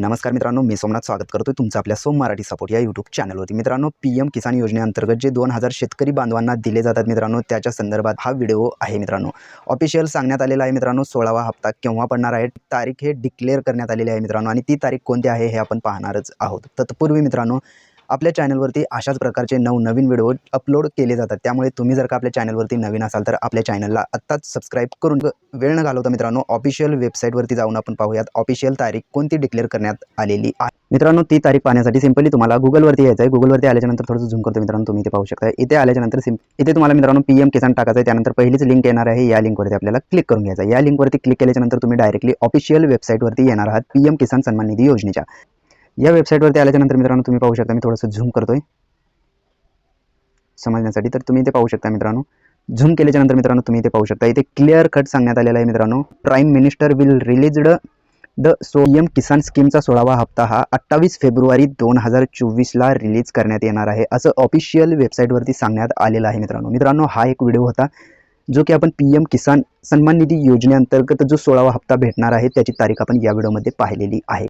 नमस्कार मित्रांनो मी सोमनाथ स्वागत करतो तुमचं आपल्या सोम मराठी सपोर्ट या यूट्यूब चॅनलवरती मित्रांनो पी एम किसान योजनेअंतर्गत जे दोन हजार शेतकरी बांधवांना दिले जातात मित्रांनो त्याच्या संदर्भात हा व्हिडिओ आहे मित्रांनो. ऑफिशियल सांगण्यात आलेला आहे मित्रांनो सोळावा हप्ता केव्हा पडणार आहे? तारीख हे डिक्लेअर करण्यात आलेली आहे मित्रांनो. आणि ती तारीख कोणती आहे हे आपण पाहणारच आहोत. तत्पूर्वी मित्रांनो आपल्या चॅनलवरती अशाच प्रकारचे नवनवीन व्हिडिओ अपलोड केले जातात. त्यामुळे तुम्ही जर का आपल्या चॅनलवरती नवीन असाल तर आपल्या चॅनलला आत्ताच सबस्क्राईब करून वेळ न घालवता मित्रांनो ऑफिशियल वेबसाईटवरती जाऊन आपण पाहूयात ऑफिशियल तारीख कोणती डिक्लेअर करण्यात आलेली आहे. मित्रांनो ती तारीख पाहण्यासाठी सिंपली तुम्हाला गुगलवरती यायचं आहे. गुगलवरती आल्याच्यानंतर थोडंसं झूम करतो मित्रांनो तुम्ही इथे पाहू शकता. इथे आल्याच्यानंतर सिम इथे तुम्हाला मित्रांनो पी एम किसान टाकायचं आहे. त्यानंतर पहिलीच लिंक येणार आहे. या लिंकवरती आपल्याला क्लिक करून घ्यायचं या लिंकवरती क्लिक केल्याच्यानंतर तुम्ही डायरेक्टली ऑफिशियल वेबसाईटवरती येणार आहात. पी एम किसान सन्मान निधी योजनेच्या. या वेबसाईटवरती आल्याच्यानंतर मित्रांनो तुम्ही पाहू शकता मी थोडंसं झूम करतोय. समजण्यासाठी तर तुम्ही इथे पाहू शकता मित्रांनो. झूम केल्याच्यानंतर मित्रांनो तुम्ही इथे पाहू शकता. इथे क्लिअर कट सांगण्यात आलेला आहे मित्रांनो. Prime minister will released the Soyam Kisan स्कीमचा सोळावा हप्ता हा अठ्ठावीस फेब्रुवारी दोन हजार चोवीसला रिलीज करण्यात येणार आहे असं ऑफिशियल वेबसाईटवरती सांगण्यात आलेलं आहे मित्रांनो. मित्रांनो हा एक व्हिडिओ होता जो की आपण पी एम किसान सन्मान निधी योजनेअंतर्गत जो सोळावा हप्ता भेटणार आहे त्याची तारीख आपण या व्हिडिओमध्ये पाहिलेली आहे.